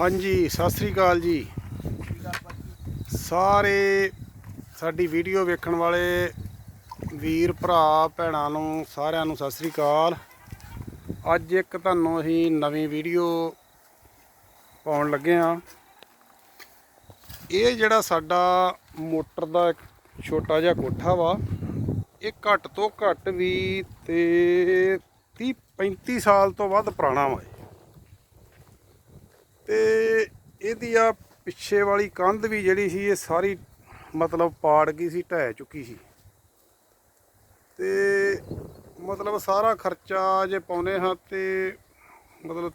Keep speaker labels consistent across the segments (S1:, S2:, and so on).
S1: ਹਾਂਜੀ, ਸਤਿ ਸ੍ਰੀ ਅਕਾਲ ਜੀ। ਸਾਰੇ ਸਾਡੀ ਵੀਡੀਓ ਵੇਖਣ ਵਾਲੇ ਵੀਰ, ਭਰਾ, ਭੈਣਾਂ ਨੂੰ, ਸਾਰਿਆਂ ਨੂੰ ਸਤਿ ਸ੍ਰੀ ਅਕਾਲ। ਅੱਜ ਇੱਕ ਤੁਹਾਨੂੰ ਅਸੀਂ ਨਵੀਂ ਵੀਡੀਓ ਪਾਉਣ ਲੱਗੇ ਆ ਇਹ ਜਿਹੜਾ ਸਾਡਾ ਮੋਟਰ ਦਾ ਇੱਕ ਛੋਟਾ ਜਿਹਾ ਕੋਠਾ ਵਾ, ਇਹ ਘੱਟ ਤੋਂ ਘੱਟ ਵੀ ਤੇ 30 35 ਸਾਲ ਤੋਂ ਵੱਧ ਪੁਰਾਣਾ ਵਾ ਇਹ। ਤੇ ਇਹਦੀ ਆ ਪਿੱਛੇ ਵਾਲੀ ਕੰਧ ਵੀ ਜਿਹੜੀ ਸੀ, ਇਹ ਸਾਰੀ ਮਤਲਬ ਪਾੜ ਗਈ ਸੀ, ਢਹਿ ਚੁੱਕੀ ਸੀ। ਤੇ ਮਤਲਬ ਸਾਰਾ ਖਰਚਾ ਜੇ ਪਾਉਨੇ ਹਾਂ ਤੇ ਮਤਲਬ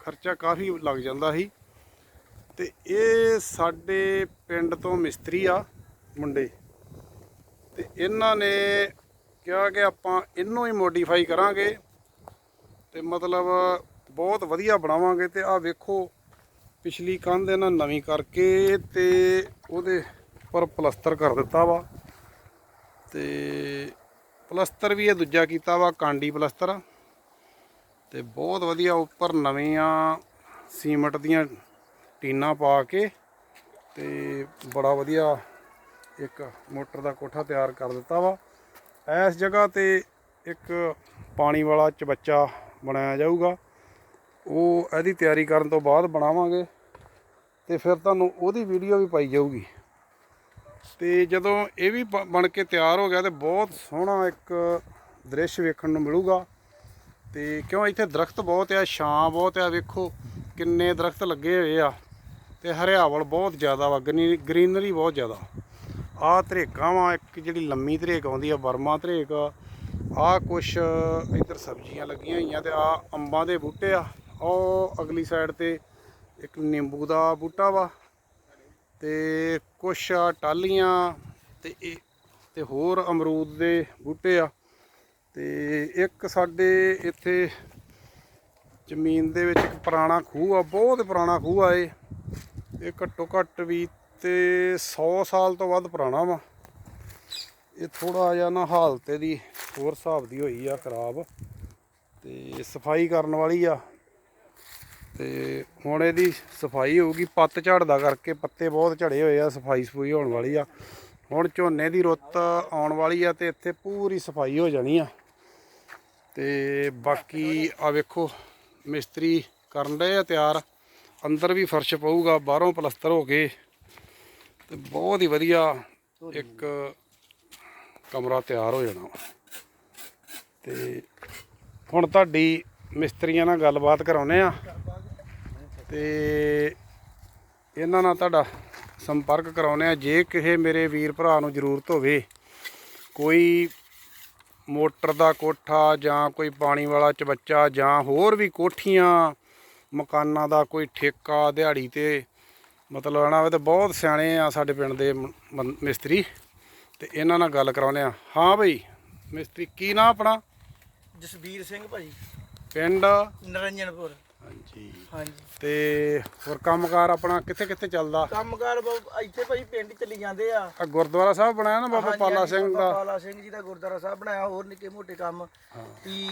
S1: ਖਰਚਾ ਕਾਫੀ ਲੱਗ ਜਾਂਦਾ ਸੀ। ਤੇ ਇਹ ਸਾਡੇ ਪਿੰਡ ਤੋਂ ਮਿਸਤਰੀ ਆ, ਮੁੰਡੇ। ਤੇ ਇਹਨਾਂ ਨੇ ਕਿਹਾ ਕਿ ਆਪਾਂ ਇਹਨੂੰ ਹੀ ਮੋਡੀਫਾਈ ਕਰਾਂਗੇ। ਤੇ ਮਤਲਬ ਬਹੁਤ ਵਧੀਆ ਬਣਾਵਾਂਗੇ ਤੇ ਆਹ ਵੇਖੋ, ਪਿਛਲੀ ਕੰਧ ਇਹਨਾਂ ਨਵੀਂ ਕਰਕੇ ਤੇ ਉਹਦੇ ਉੱਪਰ ਪਲਸਤਰ ਕਰ ਦਿੱਤਾ ਵਾ। ਤੇ ਪਲਸਤਰ ਵੀ ਇਹ ਦੂਜਾ ਕੀਤਾ ਵਾ, ਕਾਂਡੀ ਪਲਸਤਰ। ਤੇ ਬਹੁਤ ਵਧੀਆ ਉੱਪਰ ਨਵੀਆਂ ਸੀਮਟ ਦੀਆਂ ਟੀਨਾਂ ਪਾ ਕੇ ਤੇ ਬੜਾ ਵਧੀਆ ਇੱਕ ਮੋਟਰ ਦਾ ਕੋਠਾ ਤਿਆਰ ਕਰ ਦਿੱਤਾ ਵਾ। ਇਸ ਜਗ੍ਹਾ ਤੇ ਇੱਕ ਪਾਣੀ ਵਾਲਾ ਚਬੱਚਾ ਬਣਾਇਆ ਜਾਊਗਾ। ਉਹ ਇਹਦੀ ਤਿਆਰੀ ਕਰਨ ਤੋਂ ਬਾਅਦ ਬਣਾਵਾਂਗੇ ਤੇ ਫਿਰ ਤੁਹਾਨੂੰ ਉਹਦੀ ਵੀਡੀਓ ਵੀ ਪਾਈ ਜਾਊਗੀ। ਤੇ ਜਦੋਂ ਇਹ ਵੀ ਬ- ਬਣ ਕੇ ਤਿਆਰ ਹੋ ਗਿਆ ਤੇ ਬਹੁਤ ਸੋਹਣਾ ਇੱਕ ਦ੍ਰਿਸ਼ ਵੇਖਣ ਨੂੰ ਮਿਲੂਗਾ। ਤੇ ਕਿਉਂ ਇੱਥੇ ਦਰਖਤ ਬਹੁਤ ਆ, ਛਾਂ ਬਹੁਤ ਆ, ਵੇਖੋ ਕਿੰਨੇ ਦਰਖਤ ਲੱਗੇ ਹੋਏ ਆ। ਤੇ ਹਰਿਆਵਲ ਬਹੁਤ ਜ਼ਿਆਦਾ ਵਾ ਗ੍ਰੀਨਰੀ ਬਹੁਤ ਜ਼ਿਆਦਾ। ਆਹ ਧਰੇਕਾਂ ਵਾ, ਇੱਕ ਜਿਹੜੀ ਲੰਮੀ ਧਰੇਕ ਆਉਂਦੀ ਆ ਬਰਮਾ ਧਰੇਕ। ਆਹ ਕੁਛ ਇੱਧਰ ਸਬਜ਼ੀਆਂ ਲੱਗੀਆਂ ਹੋਈਆਂ ਤੇ ਆਹ ਅੰਬਾਂ ਦੇ ਬੂਟੇ ਆ। ਉਹ ਅਗਲੀ ਸਾਈਡ ਤੇ ਇੱਕ ਨਿੰਬੂ ਦਾ ਬੂਟਾ ਵਾ ਤੇ ਕੁਛ ਆ ਟਾਲੀਆਂ ਤੇ ਇਹ ਤੇ ਹੋਰ ਅਮਰੂਦ ਦੇ ਬੂਟੇ ਆ। ਤੇ ਇੱਕ ਸਾਡੇ ਇੱਥੇ ਜ਼ਮੀਨ ਦੇ ਵਿੱਚ ਇੱਕ ਪੁਰਾਣਾ ਖੂਹ ਆ, ਬਹੁਤ ਪੁਰਾਣਾ ਖੂਹ ਆ ਇਹ। ਇਹ ਘੱਟੋ ਘੱਟ ਵੀ ਤੇ 100 ਸਾਲ ਤੋਂ ਵੱਧ ਪੁਰਾਣਾ ਵਾ। ਇਹ ਥੋੜਾ ਜਿਹਾ ਨਾ ਹਾਲਤ ਇਹਦੀ ਹੋਰ ਹਿਸਾਬ ਦੀ ਹੋਈ ਆ ਖਰਾਬ ਤੇ ਸਫ਼ਾਈ ਕਰਨ ਵਾਲੀ ਆ ਤੇ ਹੁਣ ਇਹਦੀ ਸਫ਼ਾਈ ਹੋਊਗੀ ਪੱਤ ਝੜਦਾ ਕਰਕੇ, ਪੱਤੇ ਬਹੁਤ ਝੜੇ ਹੋਏ ਆ, ਸਫ਼ਾਈ ਸਫੂਈ ਹੋਣ ਵਾਲੀ ਆ। ਹੁਣ ਝੋਨੇ ਦੀ ਰੁੱਤ ਆਉਣ ਵਾਲੀ ਆ ਤੇ ਇੱਥੇ ਪੂਰੀ ਸਫ਼ਾਈ ਹੋ ਜਾਣੀ ਆ। ਤੇ ਬਾਕੀ ਆ ਵੇਖੋ, ਮਿਸਤਰੀ ਕਰਨ ਰਹੇ ਆ ਤਿਆਰ, ਅੰਦਰ ਵੀ ਫਰਸ਼ ਪਊਗਾ, ਬਾਹਰੋਂ ਪਲਸਤਰ ਹੋ ਕੇ ਤੇ ਬਹੁਤ ਹੀ ਵਧੀਆ ਇੱਕ ਕਮਰਾ ਤਿਆਰ ਹੋ ਜਾਣਾ ਵਾ। ਤੇ ਹੁਣ ਤੁਹਾਡੀ ਮਿਸਤਰੀਆਂ ਨਾਲ ਗੱਲਬਾਤ ਕਰਾਉਨੇ ਆ ਤੇ ਇਹਨਾਂ ਨਾਲ ਤੁਹਾਡਾ ਸੰਪਰਕ ਕਰਾਉਨੇ ਆ ਜੇ ਕਿਸੇ ਮੇਰੇ ਵੀਰ ਭਰਾ ਨੂੰ ਜ਼ਰੂਰਤ ਹੋਵੇ, ਕੋਈ ਮੋਟਰ ਦਾ ਕੋਠਾ ਜਾਂ ਕੋਈ ਪਾਣੀ ਵਾਲਾ ਚਬੱਚਾ ਜਾਂ ਹੋਰ ਵੀ ਕੋਠੀਆਂ, ਮਕਾਨਾਂ ਦਾ ਕੋਈ ਠੇਕਾ, ਦਿਹਾੜੀ ਤੇ ਮਤਲਬ ਲੈਣਾ ਹੋਵੇ ਤਾਂ ਬਹੁਤ ਸਿਆਣੇ ਆ ਸਾਡੇ ਪਿੰਡ ਦੇ ਮਿਸਤਰੀ। ਤੇ ਇਹਨਾਂ ਨਾਲ ਗੱਲ ਕਰਾਉਨੇ ਆ ਹਾਂ ਬਈ, ਮਿਸਤਰੀ, ਕੀ ਨਾਂ ਆਪਣਾ?
S2: ਜਸਬੀਰ ਸਿੰਘ ਭਾਜੀ।
S1: ਪਿੰਡ?
S2: ਨਰੰਜਨਪੁਰ।
S1: ਹਾਂਜੀ।
S2: ਹਾਂਜੀ।
S1: ਤੇ ਹੋਰ ਕੰਮਕਾਰ ਆਪਣਾ ਕਿੱਥੇ ਕਿੱਥੇ ਚੱਲਦਾ?
S2: ਕੰਮਕਾਰ ਇੱਥੇ ਭਾਜੀ ਪਿੰਡ ਚਲੀ ਜਾਂਦੇ ਆ।
S1: ਆ ਗੁਰਦੁਆਰਾ ਸਾਹਿਬ ਬਣਾਇਆ ਨਾ ਬਾਬਾ
S2: ਹਾਂਜੀ,
S1: ਪਾਲਾ
S2: ਹਾਂਜੀ,
S1: ਸਿੰਘ
S2: ਬਾਬਾ
S1: ਦਾ
S2: ਪਾਲਾ ਸਿੰਘ ਜੀ ਦਾ ਗੁਰਦੁਆਰਾ ਸਾਹਿਬ ਬਣਾਇਆ ਹੋਰ ਨਿੱਕੇ ਮੋਟੇ ਕੰਮ। ਵੀ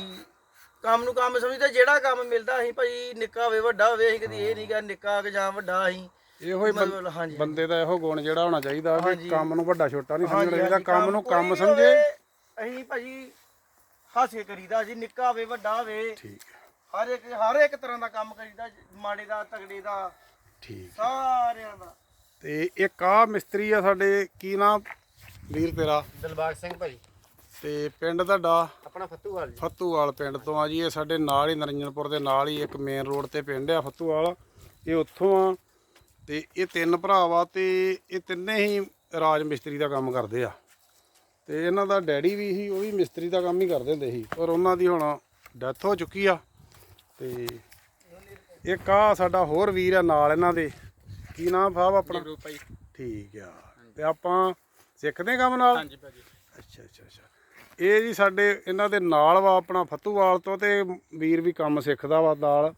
S2: ਕੰਮ ਨੂੰ ਕੰਮ ਸਮਝਦਾ ਜਿਹੜਾ ਕੰਮ ਮਿਲਦਾ ਅਸੀਂ ਭਾਜੀ ਨਿੱਕਾ ਹੋਵੇ ਵੱਡਾ ਹੋਵੇ ਅਸੀਂ ਕਦੀ ਇਹ ਨਹੀਂ ਕਿ ਨਿੱਕਾ ਕਿ ਜਾਂ ਵੱਡਾ ਅਸੀਂ।
S1: ਇਹੋ ਹੀ ਬੰ-
S2: ਮਤਲਬ ਹਾਂਜੀ।
S1: ਬੰਦੇ ਦਾ ਇਹੋ ਗੁਣ ਜਿਹੜਾ ਹੋਣਾ ਚਾਹੀਦਾ ਵੀ
S2: ਹਾਂਜੀ।
S1: ਕੰਮ ਨੂੰ ਵੱਡਾ ਛੋਟਾ ਨਹੀਂ ਸਮਝਣਾ ਚਾਹੀਦਾ ਕੰਮ ਨੂੰ ਕੰਮ ਸਮਝੇ।
S2: ਅਸੀਂ ਭਾਜੀ ਹੱਸ ਕੇ ਕਰੀਦਾ ਜੀ ਨਿੱਕਾ ਹੋਵੇ ਵੱਡਾ ਹੋਵੇ
S1: ਠੀਕ।
S2: ਹਰ ਇੱਕ ਹਰ ਇੱਕ ਤਰ੍ਹਾਂ ਦਾ ਕੰਮ ਕਰੀਦਾ ਮਾੜੇ ਦਾ ਤਗੜੇ ਦਾ।
S1: ਠੀਕ।
S2: ਸਾਰਿਆਂ ਦਾ।
S1: ਤੇ ਇੱਕ ਆ ਮਿਸਤਰੀ ਆ ਸਾਡੇ ਕੀ ਨਾਮ? ਵੀਰ ਤੇਰਾ।
S3: ਦਿਲਬਾਗ ਸਿੰਘ ਭਾਈ।
S1: ਤੇ ਪਿੰਡ ਤੁਹਾਡਾ?
S3: ਆਪਣਾ ਫੱਤੂਵਾਲ ਜੀ।
S1: ਫੱਤੂਵਾਲ ਪਿੰਡ ਤੋਂ ਆ ਜੀ ਇਹ ਸਾਡੇ ਨਾਲ ਹੀ ਨਰਿੰਜਨਪੁਰ ਦੇ ਨਾਲ ਹੀ ਇੱਕ ਮੇਨ ਰੋਡ ਤੇ ਪਿੰਡ ਆ ਫੱਤੂਵਾਲ। ਇਹ ਉੱਥੋਂ ਆ। ਤੇ ਇਹ ਤਿੰਨ ਭਰਾ ਵਾ ਤੇ ਇਹ ਤਿੰਨੇ ਹੀ ਰਾਜ ਮਿਸਤਰੀ ਦਾ ਕੰਮ ਕਰਦੇ ਆ। ਤੇ ਇਹਨਾਂ ਦਾ ਡੈਡੀ ਵੀ ਸੀ ਉਹ ਵੀ ਮਿਸਤਰੀ ਦਾ ਕੰਮ ਹੀ ਕਰਦੇ ਹੁੰਦੇ ਸੀ। ਪਰ ਉਹਨਾਂ ਦੀ ਹੁਣ ਡੈਥ ਹੋ ਚੁੱਕੀ ਆ ਤੇ ਇੱਕ ਆ ਸਾਡਾ ਹੋਰ ਵੀਰ ਆ ਨਾਲ ਇਹਨਾਂ ਦੇ। ਕੀ ਨਾਮ ਸਾਹਿਬ ਆਪਣਾ? ਠੀਕ ਆ। ਤੇ ਆਪਾਂ ਸਿੱਖਦੇ ਕੰਮ ਨਾਲ?
S3: ਹਾਂਜੀ ਭਾਜੀ।
S1: ਅੱਛਾ ਅੱਛਾ ਅੱਛਾ। ਇਹ ਜੀ ਸਾਡੇ ਇਹਨਾਂ ਦੇ ਨਾਲ ਵਾ ਆਪਣਾ ਫੱਤੂਵਾਲ ਤੋਂ ਤੇ ਵੀਰ ਵੀ ਕੰਮ ਸਿੱਖਦਾ ਵਾ ਨਾਲ।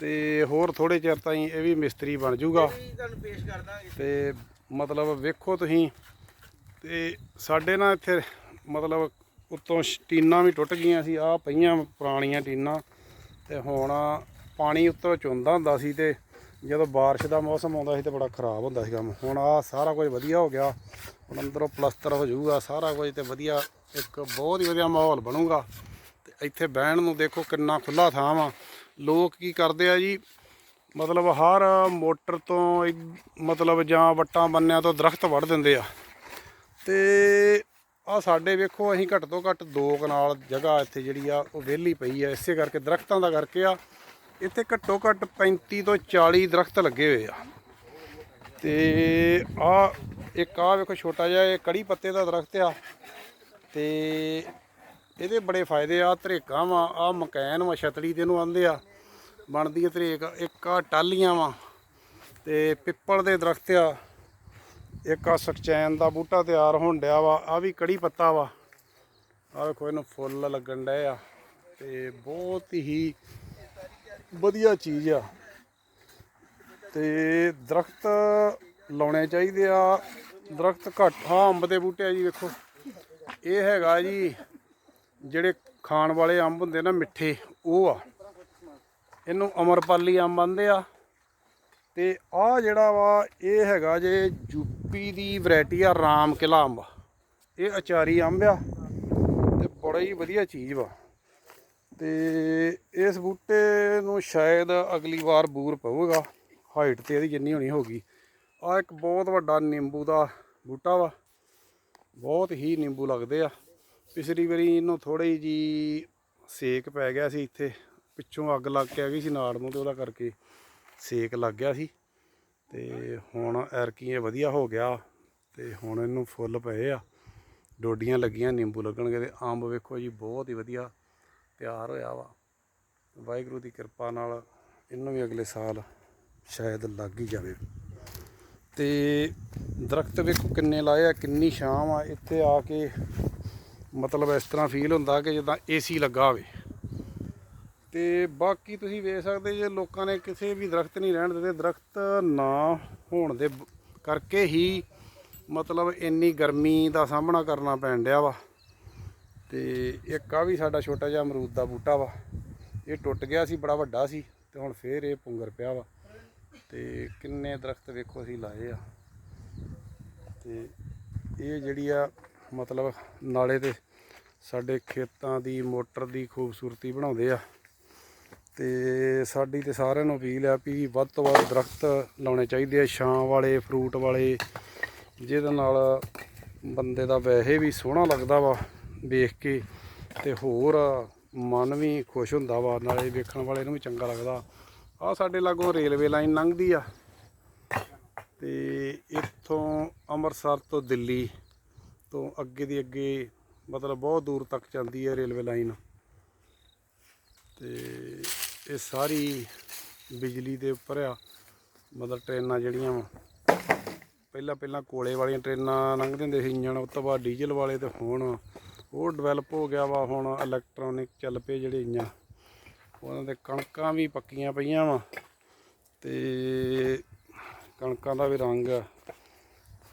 S1: ਤੇ ਹੋਰ ਥੋੜੇ ਚਿਰ ਤਾਈਂ ਇਹ ਵੀ ਮਿਸਤਰੀ ਬਣ ਜਾਊਗਾ
S2: ਦਾਂਗੇ।
S1: ਤੇ ਮਤਲਬ ਵੇਖੋ ਤੁਸੀਂ ਤੇ ਸਾਡੇ ਨਾਲ ਇੱਥੇ ਮਤਲਬ ਉੱਤੋਂ ਸ਼- ਟੀਨਾਂ ਵੀ ਟੁੱਟ ਗਈਆਂ ਸੀ ਆ ਪਈਆਂ ਪੁਰਾਣੀਆਂ ਟੀਨਾਂ ਤੇ ਹੁਣ ਪਾਣੀ ਉੱਤੋਂ ਚੁੰਦਾ ਹੁੰਦਾ ਸੀ ਤੇ ਜਦੋਂ ਬਾਰਿਸ਼ ਦਾ ਮੌਸਮ ਆਉਂਦਾ ਸੀ ਤੇ ਬੜਾ ਖਰਾਬ ਹੁੰਦਾ ਸੀ ਕੰਮ ਹੁਣ ਆ ਸਾਰਾ ਕੁਝ ਵਧੀਆ ਹੋ ਗਿਆ, ਹੁਣ ਅੰਦਰੋਂ ਪਲਸਤਰ ਹੋ ਜਾਊਗਾ, ਸਾਰਾ ਕੁਝ ਤੇ ਵਧੀਆ, ਇੱਕ ਬਹੁਤ ਹੀ ਵਧੀਆ ਮਾਹੌਲ ਬਣੂਗਾ। ਤੇ ਇੱਥੇ ਬਹਿਣ ਨੂੰ ਦੇਖੋ ਕਿੰਨਾ ਖੁੱਲਾ ਥਾਂ ਵਾ। ਲੋਕ ਕੀ ਕਰਦੇ ਆ ਜੀ, ਮਤਲਬ ਹਰ ਮੋਟਰ ਤੋਂ ਮਤਲਬ ਜਾਂ ਵੱਟਾਂ ਬੰਨਿਆਂ ਤੋਂ ਦਰਖਤ ਵੱਢ ਦਿੰਦੇ ਆ। ਤੇ ਆ ਸਾਡੇ ਵੇਖੋ, ਅਸੀਂ ਘੱਟ ਤੋਂ ਘੱਟ ਦੋ ਕਨਾਲ ਜਗ੍ਹਾ ਇੱਥੇ ਜਿਹੜੀ ਆ, ਉਹ ਵਿਹਲੀ ਪਈ ਆ। ਇਸੇ ਕਰਕੇ ਦਰਖਤਾਂ ਦਾ ਕਰਕੇ ਆ, ਇੱਥੇ ਘੱਟੋ ਘੱਟ 35 ਤੋਂ 40 ਦਰਖਤ ਲੱਗੇ ਹੋਏ ਆ। ਤੇ ਆ ਇੱਕ ਆ ਵੇਖੋ, ਛੋਟਾ ਜਿਹਾ ਇਹ ਕੜੀ ਪੱਤੇ ਦਾ ਦਰਖਤ ਆ। ਤੇ ਇਹਦੇ ਬੜੇ ਫਾਇਦੇ ਆ ਧਰੇਕਾਂ ਵਾ ਆ ਮਕੈਨ ਵਾ, ਛਤੜੀ ਦੇ ਨੂੰ ਆਂਦੇ ਆ। ਬਣਦੀ ਆ ਧਰੇਕ ਇੱਕ ਆ ਟਾਲੀਆਂ ਵਾ। ਤੇ ਪਿੱਪਲ ਦੇ ਦਰਖਤ ਆ। ਇੱਕ ਆ ਸਕਚੈਨ ਦਾ ਬੂਟਾ ਤਿਆਰ ਹੋਣ ਡਿਆ ਵਾ ਆ ਵੀ ਕੜੀ ਪੱਤਾ ਵਾ। ਆ ਵੇਖੋ, ਇਹਨੂੰ ਫੁੱਲ ਲੱਗਣ ਡਏ ਆ ਤੇ ਬਹੁਤ ਹੀ ਵਧੀਆ ਚੀਜ਼ ਆ। ਤੇ ਦਰਖਤ ਲਾਉਣੇ ਚਾਹੀਦੇ ਆ। ਦਰਖਤ ਘੱਟ ਹਾਂ ਅੰਬ ਦੇ ਬੂਟੇ ਆ ਜੀ ਵੇਖੋ। ਇਹ ਹੈਗਾ ਜੀ, ਜਿਹੜੇ ਖਾਣ ਵਾਲੇ ਅੰਬ ਹੁੰਦੇ ਨਾ ਮਿੱਠੇ, ਉਹ ਆ। ਇਹਨੂੰ ਅਮਰਪਾਲੀ ਅੰਬ ਆਂਦੇ ਆ। ਤੇ ਆ ਜਿਹੜਾ ਵਾ, ਇਹ ਹੈਗਾ ਜੇ ਯੂਪੀ ਦੀ ਵੈਰਾਈਟੀ ਆ, ਰਾਮ ਕਿਲਾ ਅੰਬ। ਇਹ ਅਚਾਰੀ ਅੰਬ ਆ ਤੇ ਬੜਾ ਹੀ ਵਧੀਆ ਚੀਜ਼ ਵਾ। ਤੇ ਇਸ ਬੂਟੇ ਨੂੰ ਸ਼ਾਇਦ ਅਗਲੀ ਵਾਰ ਬੂਰ ਪਊਗਾ। ਹਾਈਟ ਤੇ ਇਹਦੀ ਜਿੰਨੀ ਹੋਣੀ ਹੋਗੀ ਆ ਇੱਕ ਬਹੁਤ ਵੱਡਾ ਨਿੰਬੂ ਦਾ ਬੂਟਾ ਵਾ। ਬਹੁਤ ਹੀ ਨਿੰਬੂ ਲੱਗਦੇ ਆ। ਪਿਛਲੀ ਵਾਰੀ ਇਹਨੂੰ ਥੋੜੀ ਜੀ ਸੇਕ ਪੈ ਗਿਆ ਸੀ ਇੱਥੇ। ਪਿੱਛੋਂ ਅੱਗ ਲੱਗ ਕੇ ਆ ਗਈ ਸੀ ਨਾੜ ਨੂੰ ਤੇ ਉਹਦਾ ਕਰਕੇ। ਸੇਕ ਲੱਗ ਗਿਆ ਸੀ ਤੇ ਹੁਣ ਐਰਕੀ ਇਹ ਵਧੀਆ ਹੋ ਗਿਆ ਤੇ ਹੁਣ ਇਹਨੂੰ ਫੁੱਲ ਪਏ ਆ। ਡੋਡੀਆਂ ਲੱਗੀਆਂ, ਨਿੰਬੂ ਲੱਗਣਗੇ ਤੇ ਅੰਬ ਵੇਖੋ ਜੀ, ਬਹੁਤ ਹੀ ਵਧੀਆ ਤਿਆਰ ਹੋਇਆ ਵਾ। ਵਾਹਿਗੁਰੂ ਦੀ ਕਿਰਪਾ ਨਾਲ ਇਹਨੂੰ ਵੀ ਅਗਲੇ ਸਾਲ ਸ਼ਾਇਦ ਲੱਗ ਹੀ ਜਾਵੇ। ਤੇ ਦਰਖਤ ਵੇਖੋ ਕਿੰਨੇ ਲਾਏ ਆ, ਕਿੰਨੀ ਸ਼ਾਮ ਆ ਇੱਥੇ ਆ ਕੇ ਮਤਲਬ ਇਸ ਤਰ੍ਹਾਂ ਫੀਲ ਹੁੰਦਾ ਕਿ ਜਿੱਦਾਂ ਏਸੀ ਲੱਗਾ ਹੋਵੇ। ਤੇ ਬਾਕੀ ਤੁਸੀਂ ਵੇਖ ਸਕਦੇ ਜੇ ਲੋਕਾਂ ਨੇ ਕਿਸੇ ਵੀ ਦਰਖਤ ਨਹੀਂ ਰਹਿਣ ਦਿੱਤੇ, ਦਰਖਤ ਨਾ ਹੋਣ ਦੇ ਕਰਕੇ ਹੀ ਮਤਲਬ ਇੰਨੀ ਗਰਮੀ ਦਾ ਸਾਹਮਣਾ ਕਰਨਾ ਪੈਣ ਡਿਆ ਵਾ। ਤੇ ਇੱਕ ਆ ਵੀ ਸਾਡਾ ਛੋਟਾ ਜਿਹਾ ਅਮਰੂਦ ਦਾ ਬੂਟਾ ਵਾ, ਇਹ ਟੁੱਟ ਗਿਆ ਸੀ, ਬੜਾ ਵੱਡਾ ਸੀ ਤੇ ਹੁਣ ਫੇਰ ਇਹ ਪੁੰਗਰ ਪਿਆ ਵਾ। ਤੇ ਕਿੰਨੇ ਦਰਖਤ ਵੇਖੋ ਅਸੀਂ ਲਾਏ ਆ। ਤੇ ਇਹ ਜਿਹੜੀ ਆ ਮਤਲਬ ਨਾਲੇ ਤੇ ਸਾਡੇ ਖੇਤਾਂ ਦੀ ਮੋਟਰ ਦੀ ਖੂਬਸੂਰਤੀ ਬਣਾਉਂਦੇ ਆ। ਤੇ ਸਾਡੀ ਤੇ ਸਾਰਿਆਂ ਨੂੰ ਅਪੀਲ ਆ ਵੀ ਵੱਧ ਤੋਂ ਵੱਧ ਦਰਖਤ ਲਾਉਣੇ ਚਾਹੀਦੇ ਆ, ਛਾਂ ਵਾਲੇ ਫਰੂਟ ਵਾਲੇ, ਜਿਹਦੇ ਨਾਲ ਬੰਦੇ ਦਾ ਵੈਸੇ ਵੀ ਸੋਹਣਾ ਲੱਗਦਾ ਵਾ ਵੇਖ ਕੇ ਤੇ ਹੋਰ ਮਨ ਵੀ ਖੁਸ਼ ਹੁੰਦਾ ਵਾ, ਨਾਲੇ ਵੇਖਣ ਵਾਲੇ ਨੂੰ ਵੀ ਚੰਗਾ ਲੱਗਦਾ। ਆ ਸਾਡੇ ਲਾਗੋਂ ਰੇਲਵੇ ਲਾਈਨ ਲੰਘਦੀ ਆ ਤੇ ਇੱਥੋਂ ਅੰਮ੍ਰਿਤਸਰ ਤੋਂ ਦਿੱਲੀ ਤੋਂ ਅੱਗੇ ਦੀ ਅੱਗੇ ਮਤਲਬ ਬਹੁਤ ਦੂਰ ਤੱਕ ਜਾਂਦੀ ਹੈ ਰੇਲਵੇ ਲਾਈਨ। ਤੇ ਇਹ ਸਾਰੀ ਬਿਜਲੀ ਦੇ ਉੱਪਰ ਆ। ਮਤਲਬ ਟ੍ਰੇਨਾਂ ਜਿਹੜੀਆਂ ਵਾ। ਪਹਿਲਾਂ ਪਹਿਲਾਂ ਕੋਲੇ ਵਾਲੀਆਂ ਟ੍ਰੇਨਾਂ ਲੰਘਦੇ ਹੁੰਦੇ ਸੀ, ਇੰਜਣ ਉਸ ਤੋਂ ਬਾਅਦ ਡੀਜ਼ਲ ਵਾਲੇ ਤੇ ਹੁਣ ਉਹ ਡਿਵੈਲਪ ਹੋ ਗਿਆ ਵਾ, ਹੁਣ ਇਲੈਕਟ੍ਰੋਨਿਕ ਚੱਲ ਪਏ ਜਿਹੜੇ ਇੰਜਣ। ਉਹਨਾਂ ਦੇ ਕਣਕਾਂ ਵੀ ਪੱਕੀਆਂ ਪਈਆਂ ਵਾ ਤੇ ਕਣਕਾਂ ਦਾ ਵੀ ਰੰਗ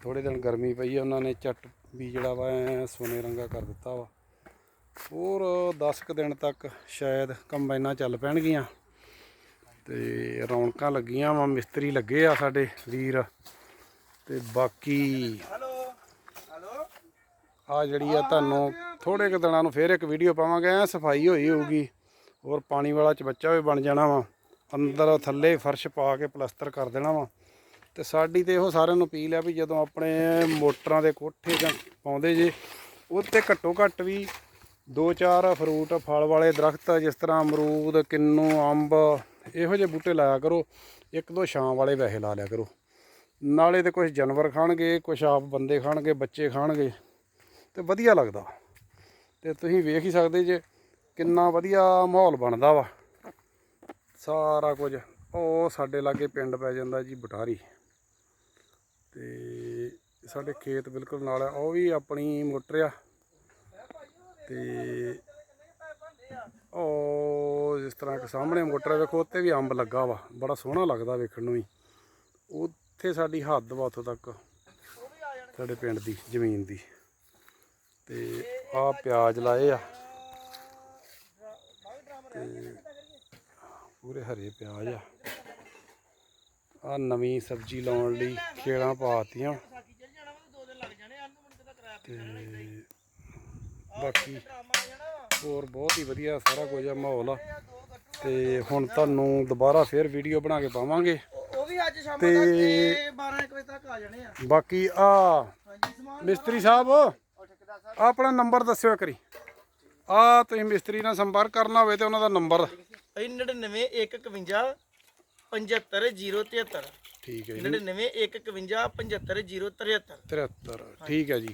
S1: ਥੋੜੇ ਦਿਨ ਗਰਮੀ ਪਈ ਆ, ਉਹਨਾਂ ਨੇ ਝੱਟ ਵੀ ਜਿਹੜਾ ਵਾ ਐਂ ਰੰਗਾ ਕਰ ਦਿੱਤਾ ਵਾ। ਹੋਰ 10 ਕੁ ਦਿਨ ਤੱਕ ਸ਼ਾਇਦ ਕੰਬਾਈਨਾਂ ਚੱਲ ਪੈਣਗੀਆਂ। ਤੇ ਰੌਣਕਾਂ ਲੱਗੀਆਂ ਵਾ ਮਿਸਤਰੀ ਲੱਗੇ ਆ ਸਾਡੇ ਵੀਰ ਤੇ ਬਾਕੀ ਆ ਜਿਹੜੀ ਆ ਤੁਹਾਨੂੰ ਥੋੜੇ ਕੁ ਦਿਨਾਂ ਨੂੰ ਫੇਰ ਇੱਕ ਵੀਡੀਓ ਪਾਵਾਂਗੇ ਐ ਸਫ਼ਾਈ ਹੋਈ ਹੋਊਗੀ। ਹੋਰ ਪਾਣੀ ਵਾਲਾ ਚਬੱਚਾ ਵੀ ਬਣ ਜਾਣਾ ਵਾ। ਅੰਦਰ ਥੱਲੇ ਫਰਸ਼ ਪਾ ਕੇ ਪਲਸਤਰ ਕਰ ਦੇਣਾ ਵਾ। ਤੇ ਸਾਡੀ ਤੇ ਇਹੋ ਸਾਰਿਆਂ ਨੂੰ ਅਪੀਲ ਆ ਵੀ ਜਦੋਂ ਆਪਣੇ ਮੋਟਰਾਂ ਦੇ ਕੋਠੇ ਜਾਂ ਪਾਉਂਦੇ ਜੇ ਉੱਤੇ ਘੱਟੋ ਘੱਟ ਵੀ ਦੋ ਚਾਰ ਫਰੂਟ, ਫਲ ਵਾਲੇ ਦਰਖਤ, ਜਿਸ ਤਰ੍ਹਾਂ ਅਮਰੂਦ, ਕਿੰਨੂ, ਅੰਬ, ਇਹੋ ਜਿਹੇ ਬੂਟੇ ਲਾਇਆ ਕਰੋ। ਇੱਕ ਦੋ ਛਾਂ ਵਾਲੇ ਵੈਸੇ ਲਾ ਲਿਆ ਕਰੋ। ਨਾਲੇ ਤੇ ਕੁਝ ਜਾਨਵਰ ਖਾਣਗੇ ਕੁਝ ਆਪ ਬੰਦੇ ਖਾਣਗੇ, ਬੱਚੇ ਖਾਣਗੇ ਤੇ ਵਧੀਆ ਲੱਗਦਾ। ਤੇ ਤੁਸੀਂ ਵੇਖ ਹੀ ਸਕਦੇ ਜੇ ਕਿੰਨਾ ਵਧੀਆ ਮਾਹੌਲ ਬਣਦਾ ਵਾ। ਸਾਰਾ ਕੁਝ। ਉਹ ਸਾਡੇ ਲਾਗੇ ਪਿੰਡ ਪੈ ਜਾਂਦਾ ਜੀ ਬਟਾਰੀ। ਤੇ ਸਾਡੇ ਖੇਤ ਬਿਲਕੁਲ ਨਾਲ ਆ। ਉਹ ਵੀ ਆਪਣੀ ਮੋਟਰ ਆ। ਤੇ ਉਹ ਜਿਸ ਤਰ੍ਹਾਂ ਕਿ ਸਾਹਮਣੇ ਮੋਟਰ ਵੇਖੋ, ਉੱਤੇ ਵੀ ਅੰਬ ਲੱਗਾ ਵਾ। ਬੜਾ ਸੋਹਣਾ ਲੱਗਦਾ ਵੇਖਣ ਨੂੰ ਵੀ। ਉੱਥੇ ਸਾਡੀ ਹੱਦ ਵਾ ਉੱਥੋਂ ਤੱਕ, ਸਾਡੇ ਪਿੰਡ ਦੀ, ਜ਼ਮੀਨ ਦੀ। ਤੇ ਆ ਪਿਆਜ਼ ਲਾਏ ਆ। ਤੇ ਪੂਰੇ ਹਰੇ ਪਿਆਜ਼ ਆ। ਆ ਨਵੀਂ ਸਬਜ਼ੀ ਲਾਉਣ ਲਈ ਖੇੜਾਂ ਪਾਤੀਆਂ
S2: ਸਾਕੀ ਤੇ
S1: ਬਾਕੀ ਹੋਰ ਬਹੁਤ ਹੀ ਵਧੀਆ ਸਾਰਾ ਕੁਝ ਆ ਮਾਹੌਲ ਆ। ਤੇ ਹੁਣ ਤੁਹਾਨੂੰ ਦੁਬਾਰਾ ਫੇਰ ਵੀਡੀਓ ਬਣਾ ਕੇ ਪਾਵਾਂਗੇ।
S2: ਉਹ ਵੀ ਅੱਜ ਸ਼ਾਮ ਤੱਕ ਤੇ 12 1 ਵਜੇ ਤੱਕ ਆ ਜਾਣੇ ਆ।
S1: ਬਾਕੀ ਆ ਮਿਸਤਰੀ ਸਾਹਿਬ ਆਪਣਾ ਨੰਬਰ ਦੱਸਿਓ ਕਰੀ ਆ ਤੁਸੀਂ ਮਿਸਤਰੀ ਨਾਲ ਸੰਪਰਕ ਕਰਨਾ ਹੋਵੇ ਤੇ ਉਹਨਾਂ ਦਾ ਨੰਬਰ।
S2: 99 151 75073
S1: ਠੀਕ ਹੈ ਜੀ।
S2: 99 151 75073
S1: 73 ਠੀਕ ਹੈ ਜੀ।